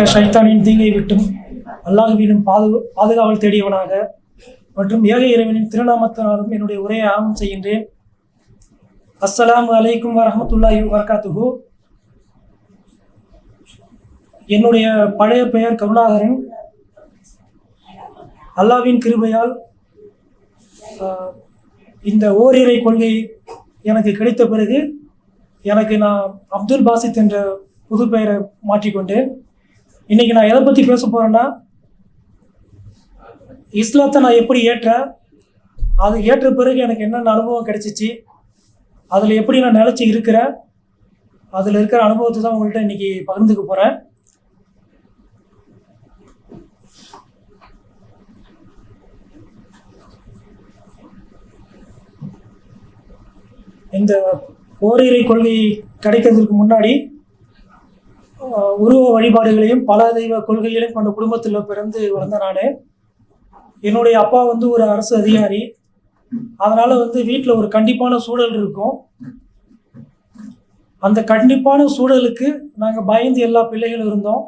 விரட்டப்பட்ட ஷைத்தானின் தீங்கை விட்டும் அல்லாஹுவினும் பாது பாதுகாவல் தேடியவனாக மற்றும் ஏக இறைவனின் திருநாமத்தினாலும் என்னுடைய உரையை ஆரம்பம் செய்கின்றேன். அஸ்ஸலாம் அலைக்கும் வரமத்துல்லாஹி வர்காத்துகு என்னுடைய பழைய பெயர் கருணாகரன். அல்லாவின் கிருபையால் இந்த ஓரிரை கொள்கை எனக்கு கிடைத்த பிறகு எனக்கு நான் அப்துல் பாசித் என்ற புது பெயரை மாற்றிக்கொண்டேன். இன்னைக்கு நான் எதை பற்றி பேச போகிறேன்னா இஸ்லாத்தை நான் எப்படி ஏற்றேன்? அது ஏற்ற பிறகு எனக்கு என்னென்ன அனுபவம் கிடைச்சிச்சு? அதில் எப்படி நான் நிலச்சி இருக்கிறேன்? அதில் இருக்கிற அனுபவத்தை தான் உங்கள்கிட்ட இன்னைக்கு பகிர்ந்துக்க போகிறேன் இந்த ஓரிரை கொள்கை கிடைக்கிறதுக்கு முன்னாடி உருவ வழிபாடுகளையும் பல தெய்வ கொள்கைகளையும் கொண்ட குடும்பத்தில் பிறந்து வளர்ந்த நான் என்னுடைய அப்பா வந்து ஒரு அரசு அதிகாரி. அதனால் வந்து வீட்டில் ஒரு கண்டிப்பான சூழல் இருக்கும். அந்த கண்டிப்பான சூழலுக்கு நாங்கள் பயந்து எல்லா பிள்ளைகளும் இருந்தோம்.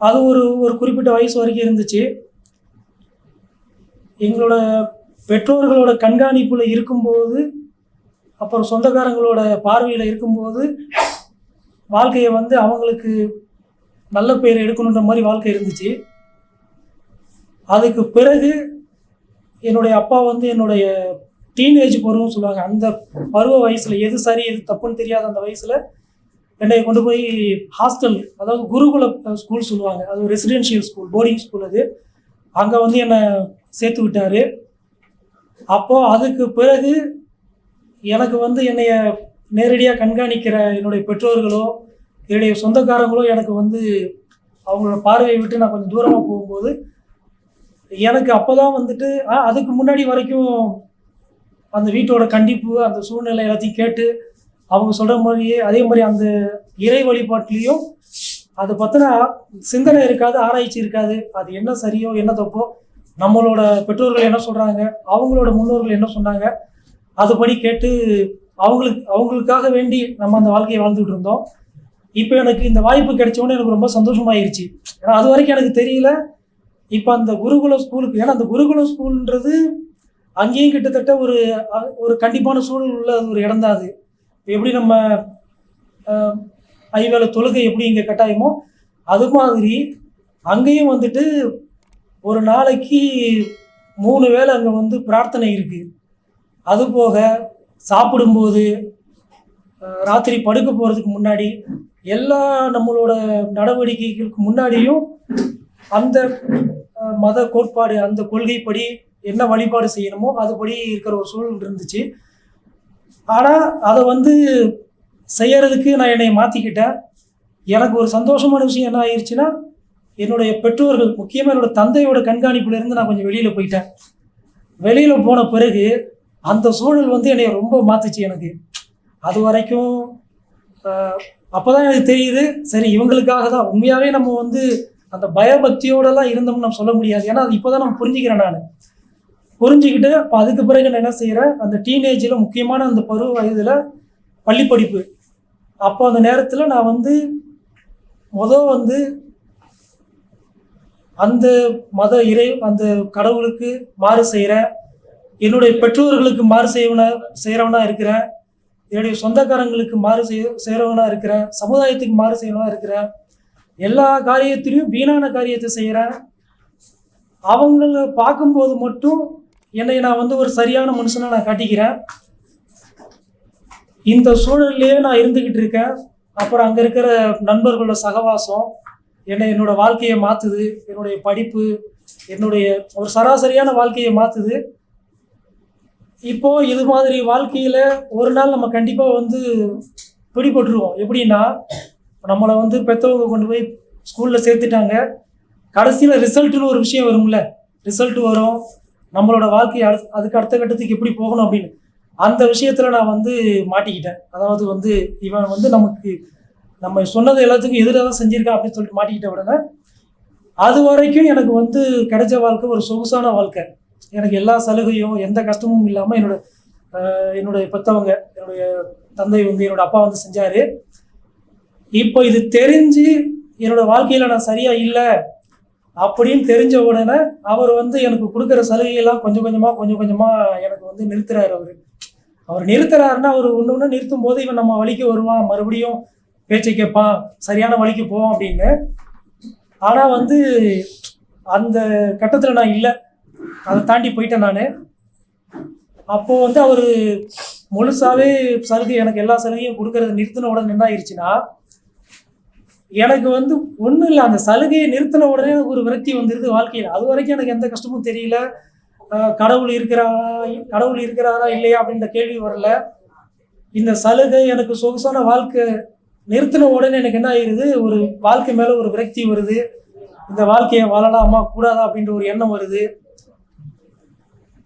அது ஒரு ஒரு குறிப்பிட்ட வயசு வரைக்கும் இருந்துச்சு. எங்களோட பெற்றோர்களோட கண்காணிப்பில் இருக்கும்போது அப்புறம் சொந்தக்காரங்களோட பார்வையில் இருக்கும்போது வாழ்க்கையை வந்து அவங்களுக்கு நல்ல பேர் எடுக்கணுன்ற மாதிரி வாழ்க்கை இருந்துச்சு. அதுக்கு பிறகு என்னுடைய அப்பா வந்து என்னுடைய டீனேஜ் பருவம் சொல்லுவாங்க. அந்த பருவ வயசில் எது சரி எது தப்புன்னு தெரியாத அந்த வயசில் என்னை கொண்டு போய் ஹாஸ்டல் அதாவது குருகுல ஸ்கூல் சொல்லுவாங்க. அது ரெசிடென்ஷியல் ஸ்கூல் போர்டிங் ஸ்கூல் அது. அங்கே வந்து என்னை சேர்த்து விட்டார். அப்போது அதுக்கு பிறகு எனக்கு வந்து என்னைய நேரடியாக கண்காணிக்கிற என்னுடைய பெற்றோர்களோ என்னுடைய சொந்தக்காரங்களோ எனக்கு வந்து அவங்களோட பார்வையை விட்டு நான் கொஞ்சம் தூரமாக போகும்போது எனக்கு அப்போ தான் வந்துட்டு அதுக்கு முன்னாடி வரைக்கும் அந்த வீட்டோட கண்டிப்பு அந்த சூழ்நிலை எல்லாத்தையும் கேட்டு அவங்க சொல்கிற மாதிரியே அதே மாதிரி அந்த இறை வழிபாட்டிலையும் அதை பற்றின சிந்தனை இருக்காது ஆராய்ச்சி இருக்காது. அது என்ன சரியோ என்ன தப்போ நம்மளோட பெற்றோர்கள் என்ன சொல்கிறாங்க அவங்களோட முன்னோர்கள் என்ன சொன்னாங்க அதுபடி கேட்டு அவங்களுக்கு அவங்களுக்காக வேண்டி நம்ம அந்த வாழ்க்கையை வாழ்ந்துட்டு இருந்தோம். இப்போ எனக்கு இந்த வாய்ப்பு கிடைச்சோன்னு எனக்கு ரொம்ப சந்தோஷமாயிருச்சு. ஏன்னா அது வரைக்கும் எனக்கு தெரியல. இப்போ அந்த குருகுலம் ஸ்கூலுக்கு ஏன்னா அந்த குருகுலம் ஸ்கூல்ன்றது அங்கேயும் கிட்டத்தட்ட ஒரு ஒரு கண்டிப்பான சூழல் உள்ள ஒரு இடம் தான் அது. எப்படி நம்ம ஐவேளை தொழுகை எப்படி இங்கே கட்டாயமோ அது மாதிரி அங்கேயும் வந்துட்டு ஒரு நாளைக்கு மூணு வேளை அங்கே வந்து பிரார்த்தனை இருக்குது அது போக சாப்பிடும்போது ராத்திரி படுக்க போகிறதுக்கு முன்னாடி எல்லா நம்மளோட நடவடிக்கைகளுக்கு முன்னாடியும் அந்த மத கோட்பாடு அந்த கொள்கைப்படி என்ன வழிபாடு செய்யணுமோ அதுபடி இருக்கிற ஒரு சூழல் இருந்துச்சு. ஆனால் அதை வந்து செய்யறதுக்கு நான் என்னை மாற்றிக்கிட்டேன் எனக்கு ஒரு சந்தோஷமான விஷயம் என்ன ஆயிடுச்சுன்னா என்னுடைய பெற்றோர்கள் முக்கியமாக என்னோட தந்தையோட கண்காணிப்புலேருந்து நான் கொஞ்சம் வெளியில் போயிட்டேன். வெளியில் போன பிறகு அந்த சூழல் வந்து என்னை ரொம்ப மாத்துச்சு எனக்கு. அது வரைக்கும் அப்போ தான் எனக்கு தெரியுது சரி இவங்களுக்காக தான் உண்மையாகவே நம்ம வந்து அந்த பயபக்தியோடலாம் இருந்தோம்னு நம்ம சொல்ல முடியாது. ஏன்னா அது இப்போ தான் நம்ம புரிஞ்சுக்கிறேன் நான். புரிஞ்சுக்கிட்டு அப்போ அதுக்கு பிறகு நான் என்ன செய்கிறேன் அந்த டீனேஜில் முக்கியமான அந்த பருவ வயதில் பள்ளி படிப்பு அப்போ அந்த நேரத்தில் நான் வந்து மொதல் வந்து அந்த மத இறை அந்த கடவுளுக்கு மாறு செய்கிறேன் என்னுடைய பெற்றோர்களுக்கு மாறு செய்வன செய்கிறவனா இருக்கிறேன். என்னுடைய சொந்தக்காரங்களுக்கு மாறு செய் செய்கிறவனா இருக்கிறேன். சமுதாயத்துக்கு மாறு செய்யறவனா இருக்கிறேன். எல்லா காரியத்திலையும் வீணான காரியத்தை செய்கிறேன் அவங்கள பார்க்கும்போது மட்டும் என்னை நான் வந்து ஒரு சரியான மனுஷனை நான் காட்டிக்கிறேன். இந்த சூழல்லையே நான் இருந்துக்கிட்டு இருக்கேன். அப்புறம் அங்கே இருக்கிற நண்பர்களோட சகவாசம் என்னை என்னோட வாழ்க்கையை மாற்றுது என்னுடைய படிப்பு என்னுடைய ஒரு சராசரியான வாழ்க்கையை மாற்றுது இப்போ இது மாதிரி வாழ்க்கையில் ஒரு நாள் நம்ம கண்டிப்பாக வந்து பிடிபட்டுருவோம். எப்படின்னா நம்மளை வந்து பெற்றவங்க கொண்டு போய் ஸ்கூலில் சேர்த்துட்டாங்க. கடைசியில் ரிசல்ட்டுன்னு ஒரு விஷயம் வரும்ல. ரிசல்ட் வரும். நம்மளோட வாழ்க்கை அடு அதுக்கு அடுத்த கட்டத்துக்கு எப்படி போகணும் அப்படின்னு. அந்த விஷயத்தில் நான் வந்து மாட்டிக்கிட்டேன். அதாவது வந்து இவன் வந்து நமக்கு நம்ம சொன்னது எல்லாத்துக்கும் எதிராக தான் செஞ்சுருக்கான் அப்படின்னு சொல்லிட்டு மாட்டிக்கிட்ட உடனே அது வரைக்கும் எனக்கு வந்து கிடைச்ச வாழ்க்கை ஒரு சொகுசான வாழ்க்கை. எனக்கு எல்லா சலுகையும் எந்த கஷ்டமும் இல்லாமல் என்னோட என்னுடைய பெற்றவங்க என்னுடைய தந்தை வந்து என்னோட அப்பா வந்து செஞ்சார். இப்போ இது தெரிஞ்சு என்னோட வாழ்க்கையில் நான் சரியாக இல்லை அப்படின்னு தெரிஞ்ச உடனே அவர் வந்து எனக்கு கொடுக்குற சலுகையெல்லாம் கொஞ்சம் கொஞ்சமாக கொஞ்சம் கொஞ்சமாக எனக்கு வந்து நிறுத்துறாரு அவர். அவர் நிறுத்துறாருன்னா அவர் ஒன்று ஒன்று நிறுத்தும் போது இவன் நம்ம வழிக்கு வருவான் மறுபடியும் பேச்சை கேட்பான் சரியான வழிக்கு போவோம் அப்படின்னு. ஆனால் வந்து அந்த கட்டத்தில் நான் இல்லை. அதை தாண்டி போயிட்டேன் நான். அப்போது வந்து அவர் முழுசாகவே சலுகை எனக்கு எல்லா சலுகையும் கொடுக்கறது நிறுத்தின உடனே என்ன ஆயிடுச்சுன்னா எனக்கு வந்து ஒன்றும் இல்லை அந்த சலுகையை நிறுத்தின உடனே எனக்கு ஒரு விரக்தி வந்துடுது வாழ்க்கையில். அது வரைக்கும் எனக்கு எந்த கஷ்டமும் தெரியல. கடவுள் இருக்கிறாரா கடவுள் இருக்கிறாரா இல்லையா அப்படின்ற கேள்வி வரல. இந்த சலுகை எனக்கு சொகுசான வாழ்க்கை நிறுத்தின உடனே எனக்கு என்ன ஆயிடுது ஒரு வாழ்க்கை மேலே ஒரு விரக்தி வருது. இந்த வாழ்க்கையை வாழலாமா கூடாதா அப்படின்ற ஒரு எண்ணம் வருது.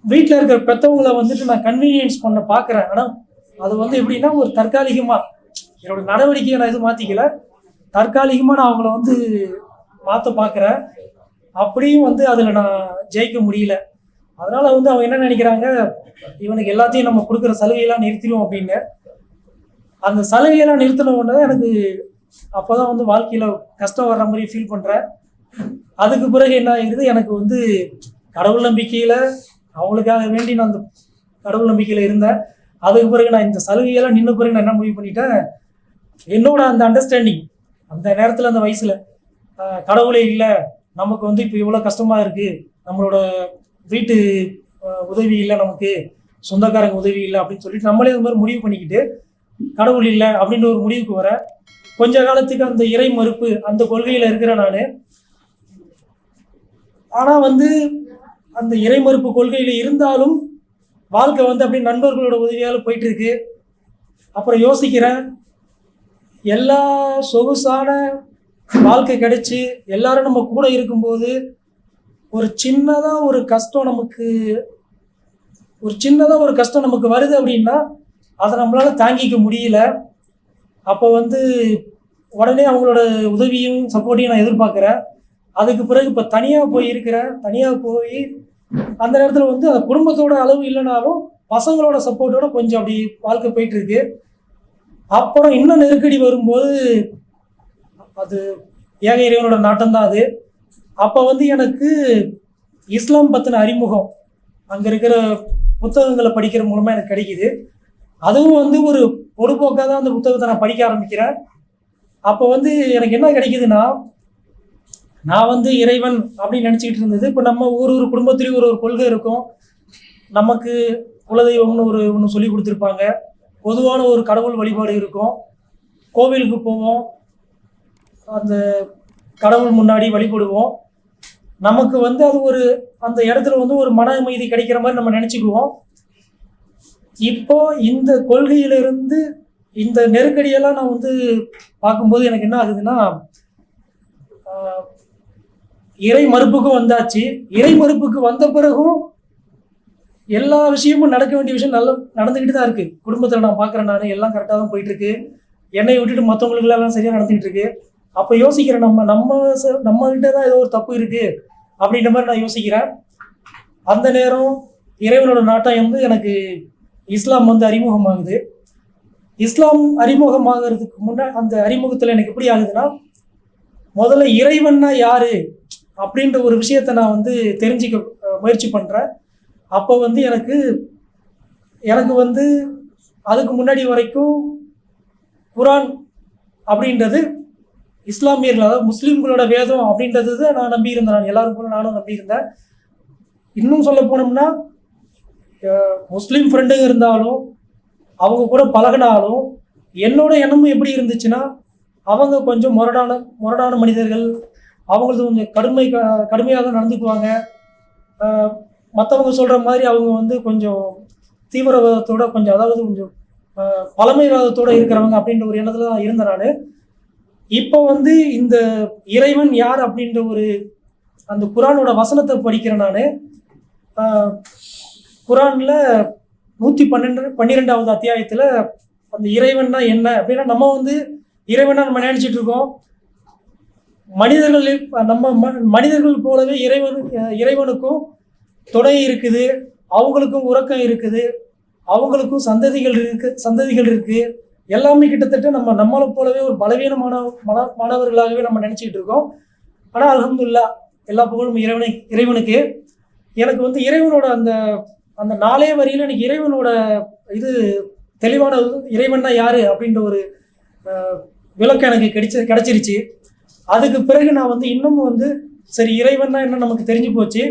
வீட்டில் இருக்கிற பெற்றவங்கள வந்துட்டு நான் கன்வீனியன்ஸ் பண்ண பார்க்குறேன் ஆனால் அது வந்து எப்படின்னா ஒரு தற்காலிகமாக என்னோட நடவடிக்கையை நான் எதுவும் மாற்றிக்கல தற்காலிகமாக நான் அவங்கள வந்து மாற்ற பார்க்குறேன் அப்படியும் வந்து அதில் நான் ஜெயிக்க முடியல. அதனால் வந்து அவங்க என்ன நினைக்கிறாங்க இவனுக்கு எல்லாத்தையும் நம்ம கொடுக்குற சலுகையெல்லாம் நிறுத்திடும் அப்படின்னு. அந்த சலுகையெல்லாம் நிறுத்தின உடனே தான் எனக்கு அப்போ தான் வந்து வாழ்க்கையில் கஷ்டம் வர்ற மாதிரி ஃபீல் பண்ணுறேன் அதுக்கு பிறகு என்ன ஆகிடுது எனக்கு வந்து கடவுள் நம்பிக்கையில் அவங்களுக்காக வேண்டி நான் அந்த கடவுள் நம்பிக்கையில் இருந்தேன். அதுக்கு பிறகு நான் இந்த சலுகையெல்லாம் நின்ன பிறகு நான் என்ன முடிவு பண்ணிட்டேன்? என்னோட அந்த அண்டர்ஸ்டாண்டிங் அந்த நேரத்தில் அந்த வயசில் கடவுளே இல்லை நமக்கு வந்து இப்போ இவ்வளோ கஷ்டமாக இருக்குது நம்மளோட வீட்டு உதவி இல்லை நமக்கு சொந்தக்காரங்க உதவி இல்லை அப்படின்னு சொல்லிட்டு நம்மளே இந்த மாதிரி முடிவு பண்ணிக்கிட்டு கடவுள் இல்லை அப்படின்ற ஒரு முடிவுக்கு வர கொஞ்ச காலத்துக்கு அந்த இறை மறுப்பு அந்த கொள்கையில் இருக்கிறேன் நான். ஆனால் வந்து அந்த இறைமறுப்பு கொள்கையில் இருந்தாலும் வாழ்க்கை வந்து அப்படியே நண்பர்களோட உதவியால் போயிட்டுருக்கு. அப்புறம் யோசிக்கிறேன். எல்லா சொகுசான வாழ்க்கை கிடைச்சி எல்லாரும் நம்ம கூட இருக்கும்போது ஒரு சின்னதாக ஒரு கஷ்டம் நமக்கு ஒரு சின்னதாக ஒரு கஷ்டம் நமக்கு வருது அப்படின்னா அதை நம்மளால் தாங்கிக்க முடியல. அப்போ வந்து உடனே அவங்களோட உதவியும் சப்போர்ட்டையும் நான் எதிர்பார்க்குறேன். அதுக்கு பிறகு இப்போ தனியாக போய் இருக்கிறேன் தனியாக போய் அந்த நேரத்தில் வந்து அந்த குடும்பத்தோட அளவு இல்லைனாலும் பசங்களோட சப்போர்ட்டோட கொஞ்சம் அப்படி வாழ்க்கை போயிட்டு இருக்கு அப்புறம் இன்னும் நெருக்கடி வரும்போது அது ஏக இறைவனோட நாட்டம் தான் அது. அப்போ வந்து எனக்கு இஸ்லாம் பற்றின அறிமுகம் அங்கே இருக்கிற புத்தகங்களை படிக்கிற மூலமாக எனக்கு கிடைக்குது. அதுவும் வந்து ஒரு பொழுதுபோக்காக தான் அந்த புத்தகத்தை நான் படிக்க ஆரம்பிக்கிறேன். அப்போ வந்து எனக்கு என்ன கிடைக்குதுன்னா நான் வந்து இறைவன் அப்படின்னு நினச்சிக்கிட்டு இருந்தது. இப்போ நம்ம ஒரு ஒரு குடும்பத்துலேயும் ஒரு ஒரு கொள்கை இருக்கும். நமக்கு குலதெய்வம்னு ஒரு ஒன்று சொல்லி கொடுத்துருப்பாங்க. பொதுவான ஒரு கடவுள் வழிபாடு இருக்கும். கோவிலுக்கு போவோம். அந்த கடவுள் முன்னாடி வழிபடுவோம். நமக்கு வந்து அது ஒரு அந்த இடத்துல வந்து ஒரு மன அமைதி கிடைக்கிற மாதிரி நம்ம நினச்சிக்குவோம். இப்போ இந்த கொள்கையிலிருந்து இந்த நெருக்கடியெல்லாம் நான் வந்து பார்க்கும்போது எனக்கு என்ன ஆகுதுன்னா இறை மறுப்புக்கும் வந்தாச்சு. இறை மறுப்புக்கு வந்த பிறகும் எல்லா விஷயமும் நடக்க வேண்டிய விஷயம் நல்ல நடந்துக்கிட்டு தான் இருக்குது குடும்பத்தில் நான் பார்க்குறேன் நான் எல்லாம் கரெக்டாக தான் போயிட்டுருக்கு. என்னை விட்டுட்டு மற்றவங்களுக்குலாம் எல்லாம் சரியாக நடந்துக்கிட்டு இருக்கு அப்போ யோசிக்கிறேன் நம்ம நம்ம ச- நம்ம கிட்ட தான் ஏதோ ஒரு தப்பு இருக்குது அப்படின்ற மாதிரி நான் யோசிக்கிறேன். அந்த நேரம் இறைவனோட நாட்டம் வந்து எனக்கு இஸ்லாம் வந்து அறிமுகமாகுது. இஸ்லாம் அறிமுகமாகிறதுக்கு முன்னாடி அந்த அறிமுகத்தில் எனக்கு எப்படி ஆகுதுன்னா முதல்ல இறைவன்னா யாரு? அப்படின்ற ஒரு விஷயத்த நான் வந்து தெரிஞ்சுக்க முயற்சி பண்ணுறேன் அப்போ வந்து எனக்கு எனக்கு வந்து அதுக்கு முன்னாடி வரைக்கும் குரான் அப்படின்றது இஸ்லாமியர்கள் அதாவது முஸ்லீம்களோட வேதம் அப்படின்றது தான் நான் நம்பியிருந்தேன். நான் எல்லாரும் கூட நானும் நம்பியிருந்தேன். இன்னும் சொல்ல போனோம்னா முஸ்லீம் ஃப்ரெண்டுங்க இருந்தாலும் அவங்க கூட பழகினாலும் என்னோட எண்ணமும் எப்படி இருந்துச்சுன்னா அவங்க கொஞ்சம் முரடான முரடான மனிதர்கள். அவங்களது கொஞ்சம் கடுமை க- கடுமையாக தான் நடந்துக்குவாங்க மற்றவங்க சொல்கிற மாதிரி அவங்க வந்து கொஞ்சம் தீவிரவாதத்தோட கொஞ்சம் அதாவது கொஞ்சம் பழமைவாதத்தோடு பழமைவாதத்தோட இருக்கிறவங்க அப்படின்ற ஒரு எண்ணத்தில் தான் இருந்தேன் நான். இப்போ வந்து இந்த இறைவன் யார் அப்படின்ற ஒரு அந்த குரானோட வசனத்தை படிக்கிறேன் நான். குரானில் நூற்றி பன்னெண்டு பன்னிரெண்டாவது அத்தியாயத்தில் அந்த இறைவன்னா என்ன அப்படின்னா நம்ம வந்து இறைவனை நம்ம நினைச்சிட்டு இருக்கோம். மனிதர்கள் நம்ம மனிதர்கள் போலவே இறைவனு இறைவனுக்கும் துணை இருக்குது. அவங்களுக்கும் உறக்கம் இருக்குது. அவங்களுக்கும் சந்ததிகள் இருக்கு சந்ததிகள் இருக்கு. எல்லாமே கிட்டத்தட்ட நம்ம நம்மளை போலவே ஒரு பலவீனமான மன மாணவர்களாகவே நம்ம நினச்சிக்கிட்டு இருக்கோம். ஆனால் அலமதுல்லா எல்லா புகழும் இறைவனை இறைவனுக்கு. எனக்கு வந்து இறைவனோட அந்த அந்த நாளே வரியில் எனக்கு இறைவனோட இது தெளிவான இறைவன்னா யாரு? அப்படின்ற ஒரு விளக்கு விளக்கம் எனக்கு கிடைச்ச கிடைச்சிருச்சு. அதுக்கு பிறகு நான் வந்து இன்னமும் வந்து சரி இறைவன்னா என்ன நமக்கு தெரிஞ்சு போச்சு.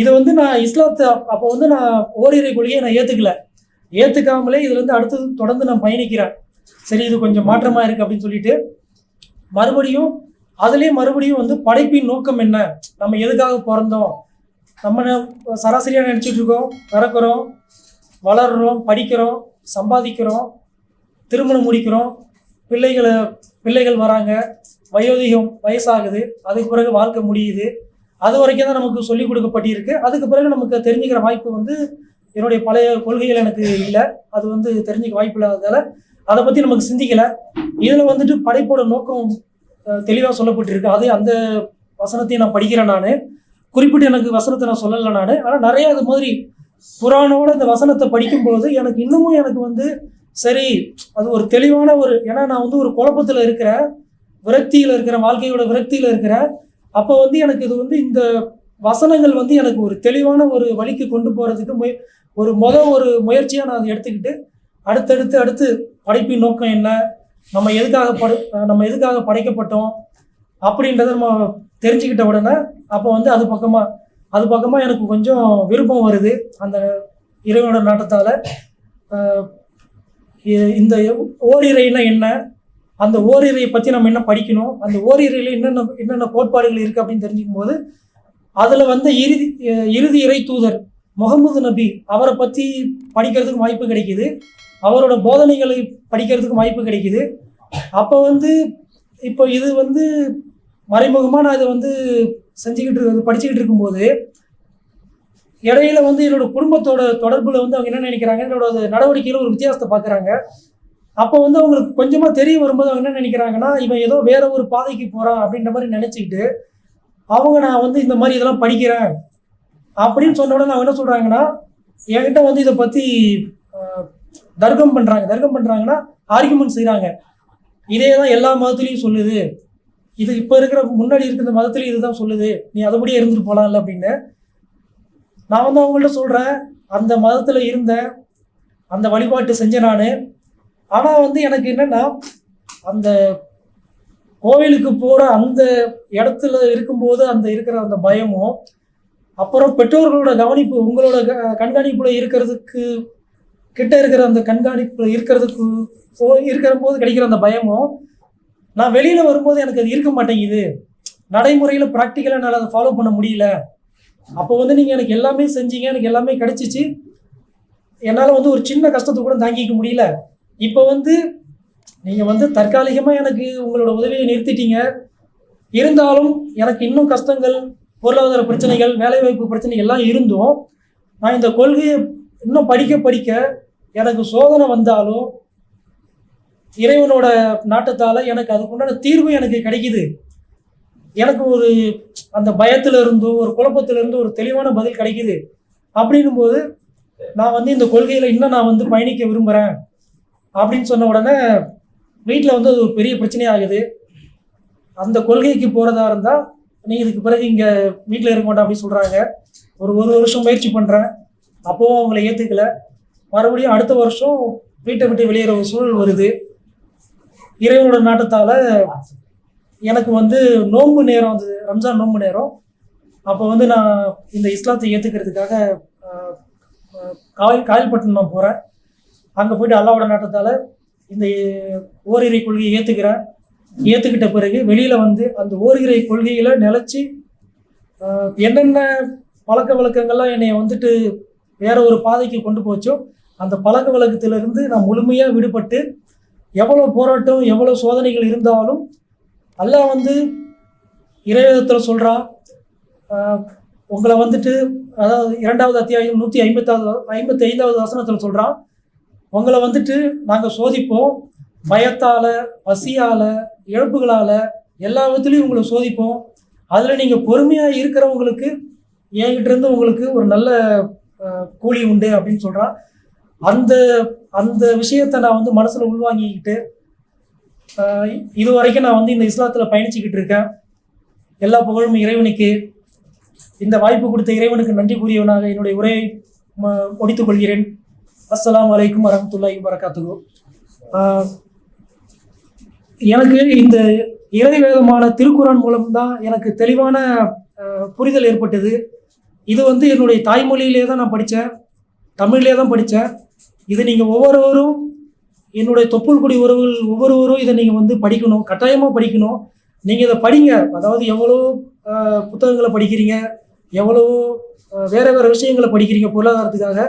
இதை வந்து நான் இஸ்லாத்தை அப்போ வந்து நான் ஓரிரை கொள்கையை நான் ஏற்றுக்கல ஏற்றுக்காமலே இதுலேருந்து அடுத்தது தொடர்ந்து நான் பயணிக்கிறேன். சரி இது கொஞ்சம் மாற்றமாக இருக்குது அப்படின்னு சொல்லிட்டு மறுபடியும் அதுலேயே மறுபடியும் வந்து படைப்பின் நோக்கம் என்ன? நம்ம எதுக்காக பிறந்தோம்? நம்ம சராசரியாக நினச்சிட்டு இருக்கோம்? பிறக்கிறோம் வளர்கிறோம் படிக்கிறோம் சம்பாதிக்கிறோம் திருமணம் முடிக்கிறோம் பிள்ளைகளை பிள்ளைகள் வராங்க வயோதிகம் வயசாகுது அதுக்கு பிறகு வாழ்க்கை முடியுது. அது வரைக்கும் தான் நமக்கு சொல்லிக் கொடுக்கப்பட்டிருக்கு. அதுக்கு பிறகு நமக்கு தெரிஞ்சுக்கிற வாய்ப்பு வந்து என்னுடைய பழைய கொள்கைகள் எனக்கு இல்லை. அது வந்து தெரிஞ்சுக்க வாய்ப்பு இல்லாததால் அதை பற்றி நமக்கு சிந்திக்கலை. இதில் வந்துட்டு படைப்போட நோக்கம் தெளிவாக சொல்லப்பட்டிருக்கு. அது அந்த வசனத்தையும் நான் படிக்கிறேன் நான். குறிப்பிட்டு எனக்கு வசனத்தை நான் சொல்லலை நான். ஆனால் நிறையா அது மாதிரி புராணோட இந்த வசனத்தை படிக்கும்போது எனக்கு இன்னமும் எனக்கு வந்து சரி அது ஒரு தெளிவான ஒரு ஏன்னா நான் வந்து ஒரு குழப்பத்தில் இருக்கிறேன் விரக்தியில் இருக்கிற வாழ்க்கையோட விரக்தியில் இருக்கிறேன் அப்போ வந்து எனக்கு இது வந்து இந்த வசனங்கள் வந்து எனக்கு ஒரு தெளிவான ஒரு வழிக்கு கொண்டு போகிறதுக்கு முய ஒரு மொதல் ஒரு முயற்சியாக நான் அதை எடுத்துக்கிட்டு அடுத்தடுத்து அடுத்து படைப்பின் நோக்கம் என்ன நம்ம எதுக்காக படை நம்ம எதுக்காக படைக்கப்பட்டோம் அப்படின்றத நம்ம தெரிஞ்சுக்கிட்ட உடனே அப்போ வந்து அது பக்கமாக அது பக்கமாக எனக்கு கொஞ்சம் விருப்பம் வருது அந்த இறைவனோட நாட்டத்தால். இந்த ஓரிரைனா என்ன? அந்த ஓரிரையை பற்றி நம்ம என்ன படிக்கணும்? அந்த ஓரிரையில் என்னென்ன என்னென்ன கோட்பாடுகள் இருக்குது அப்படின்னு தெரிஞ்சுக்கும் போது அதில் வந்து இறுதி இறுதி இறை தூதர் முகமது நபி அவரை பற்றி படிக்கிறதுக்கு வாய்ப்பு கிடைக்குது. அவரோட போதனைகளை படிக்கிறதுக்கு வாய்ப்பு கிடைக்குது. அப்போ வந்து இப்போ இது வந்து மறைமுகமாக நான் இதை வந்து செஞ்சுக்கிட்டு இருக்கிறது படிச்சுக்கிட்டு இருக்கும்போது இடையில வந்து என்னோட குடும்பத்தோட தொடர்பில் வந்து அவங்க என்ன நினைக்கிறாங்க என்னோட நடவடிக்கையில் ஒரு வித்தியாசத்தை பார்க்குறாங்க. அப்போ வந்து அவங்களுக்கு கொஞ்சமாக தெரிய வரும்போது அவங்க என்ன நினைக்கிறாங்கன்னா இவன் ஏதோ வேற ஒரு பாதைக்கு போகிறான் அப்படின்ற மாதிரி நினச்சிக்கிட்டு அவங்க நான் வந்து இந்த மாதிரி இதெல்லாம் படிக்கிறேன் அப்படின்னு சொன்ன உடனே அவங்க என்ன சொல்கிறாங்கன்னா என்கிட்ட வந்து இதை பற்றி தர்க்கம் பண்ணுறாங்க தர்க்கம் பண்ணுறாங்கன்னா ஆர்குமெண்ட் செய்கிறாங்க இதே தான் எல்லா மதத்துலேயும் சொல்லுது. இது இப்போ இருக்கிற முன்னாடி இருக்கிற மதத்துலேயும் இதுதான் சொல்லுது. நீ அதுபடியே இருந்துட்டு போகலாம்ல அப்படின்னு. நான் வந்து அவங்கள்ட்ட சொல்கிறேன் அந்த மதத்தில் இருந்தேன் அந்த வழிபாட்டு செஞ்சேன் நான். ஆனால் வந்து எனக்கு என்னென்னா அந்த கோவிலுக்கு போகிற அந்த இடத்துல இருக்கும்போது அந்த இருக்கிற அந்த பயமும் அப்புறம் பெற்றோர்களோட கவனிப்பு உங்களோட க- கண்காணிப்பில் இருக்கிறதுக்கு கிட்ட இருக்கிற அந்த கண்காணிப்பில் இருக்கிறதுக்கு போ இருக்கிற போது கிடைக்கிற அந்த பயமும் நான் வெளியில் வரும்போது எனக்கு அது இருக்க மாட்டேங்குது. நடைமுறையில் ப்ராக்டிக்கலாக என்னால் அதை ஃபாலோ பண்ண முடியல. அப்போ வந்து நீங்கள் எனக்கு எல்லாமே செஞ்சீங்க எனக்கு எல்லாமே கிடச்சிச்சு. என்னால் வந்து ஒரு சின்ன கஷ்டத்தை கூட தாங்கிக்க முடியல. இப்போ வந்து நீங்கள் வந்து தற்காலிகமாக எனக்கு உங்களோட உதவியை நிறுத்திட்டீங்க. இருந்தாலும் எனக்கு இன்னும் கஷ்டங்கள் பொருளாதார பிரச்சனைகள் வேலைவாய்ப்பு பிரச்சனைகள் எல்லாம் இருந்தும் நான் இந்த கொள்கையை இன்னும் படிக்க படிக்க எனக்கு சோதனை வந்தாலும் இறைவனோட நாட்டத்தால் எனக்கு அதுக்குண்டான தீர்வு எனக்கு கிடைக்குது. எனக்கு ஒரு அந்த பயத்துல இருந்தோ ஒரு குழப்பத்துல இருந்தோ ஒரு தெளிவான பதில் கிடைக்குது. அப்படின்னும் போது நான் வந்து இந்த கொள்கையில் இன்னும் நான் வந்து பயணிக்க விரும்புகிறேன் அப்படின்னு சொன்ன உடனே வீட்டில் வந்து அது ஒரு பெரிய பிரச்சனையாகுது அந்த கொள்கைக்கு போகிறதா இருந்தால் நீ இதுக்கு பிறகு இங்கே வீட்டில் இருக்க மாட்டேன் அப்படின்னு சொல்கிறாங்க ஒரு ஒரு வருஷம் முயற்சி பண்ணுறேன் அப்போவும் அவங்கள ஏற்றுக்கல மறுபடியும் அடுத்த வருஷம் வீட்டை விட்டு வெளியேற ஒரு சூழல் வருது. இறைவனோட நாட்டத்தால் எனக்கு வந்து நோன்பு நேரம் வந்து ரம்ஜான் நோன்பு நேரம். அப்போ வந்து நான் இந்த இஸ்லாத்தை ஏற்றுக்கிறதுக்காக காயல் காயல்பட்டினம் நான் போகிறேன் அங்கே போயிட்டு அல்லாவோட நாட்டத்தால் இந்த ஓரிரை கொள்கையை ஏற்றுக்கிறேன் ஏற்றுக்கிட்ட பிறகு வெளியில் வந்து அந்த ஓரிரை கொள்கையில் நிலச்சி என்னென்ன பழக்க வழக்கங்கள்லாம் என்னை வந்துட்டு வேற ஒரு பாதைக்கு கொண்டு போச்சோ அந்த பழக்க வழக்கத்திலிருந்து நான் முழுமையாக விடுபட்டு எவ்வளோ போராட்டம் எவ்வளோ சோதனைகள் இருந்தாலும் அல்லாஹ் வந்து இறைவேதத்தில் சொல்கிறான் உங்களை வந்துட்டு அதாவது இரண்டாவது அத்தியாயம் நூற்றி ஐம்பத்தாவது ஐம்பத்தி ஐந்தாவது வசனத்தில் சொல்கிறான் உங்களை வந்துட்டு நாங்கள் சோதிப்போம். பயத்தால் பசியால் இழப்புகளால் எல்லா விதத்துலையும் உங்களை சோதிப்போம். அதில் நீங்கள் பொறுமையாக இருக்கிறவங்களுக்கு என்கிட்ட இருந்து உங்களுக்கு ஒரு நல்ல கூலி உண்டு அப்படின்னு சொல்கிறான் அந்த அந்த விஷயத்தை நான் வந்து மனசில் உள்வாங்கிக்கிட்டு இது வரைக்கும் நான் வந்து இந்த இஸ்லாத்தில் பயணிச்சுக்கிட்டு இருக்கேன் எல்லா புகழும் இறைவனுக்கு. இந்த வாய்ப்பு கொடுத்த இறைவனுக்கு நன்றி கூறியவனாக என்னுடைய உரையை ம- முடித்துக் கொள்கிறேன் அஸ்லாம் வலைக்கும் வரமத்துல்லாஹி வரகாத்துகு எனக்கு இந்த இறுதி வேதமான திருக்குறான் மூலம்தான் எனக்கு தெளிவான புரிதல் ஏற்பட்டது. இது வந்து என்னுடைய தாய்மொழியிலே தான் நான் படித்தேன் தமிழ்லேயே தான் படித்தேன் இது நீங்கள் ஒவ்வொருவரும் என்னுடைய தொப்புள் குடி உறவுகள் ஒவ்வொருவரும் இதை நீங்கள் வந்து படிக்கணும் கட்டாயமாக படிக்கணும். நீங்கள் இதை படிங்க. அதாவது எவ்வளோ புத்தகங்களை படிக்கிறீங்க எவ்வளோ வேறு வேறு விஷயங்களை படிக்கிறீங்க பொருளாதாரத்துக்காக.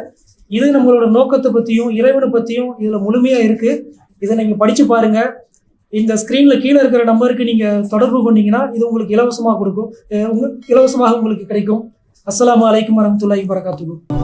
இது நம்மளோட நோக்கத்தை பற்றியும் இறைவனை பற்றியும் இதில் முழுமையாக இருக்குது இதை நீங்கள் படித்து பாருங்கள் இந்த ஸ்க்ரீனில் கீழே இருக்கிற நம்பருக்கு நீங்கள் தொடர்பு கொண்டீங்கன்னா இது உங்களுக்கு இலவசமாக கொடுக்கும். உங்க இலவசமாக உங்களுக்கு கிடைக்கும். அஸ்லாம் அலைக்கும் வரமத்துல்லாஹி வரகாத்துக்கும்